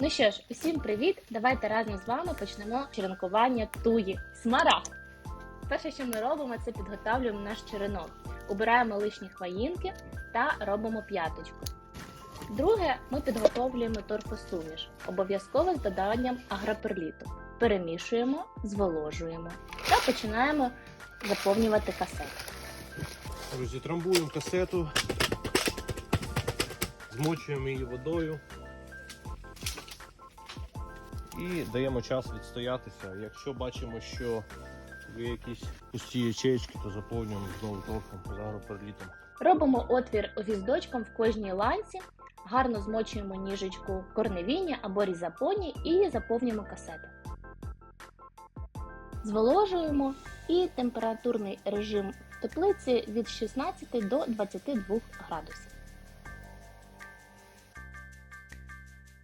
Ну що ж, усім привіт! Давайте разом з вами почнемо черенкування туї. Смарагд! Перше, що ми робимо, це підготовлюємо наш черенок. Убираємо лишні хвоїнки та робимо п'яточку. Друге, ми підготовлюємо торфосуміш, обов'язково з додаванням агроперліту. Перемішуємо, зволожуємо та починаємо заповнювати касету. Друзі, трамбуємо касету, змочуємо її водою і даємо час відстоятися. Якщо бачимо, що є якісь пусті ячейки, то заповнюємо знову торфом з агроперлітом. Робимо отвір гвіздочком в кожній ланці, гарно змочуємо ніжечку корневіння або різапоні і заповнюємо касету. Зволожуємо і температурний режим в теплиці від 16 до 22 градусів.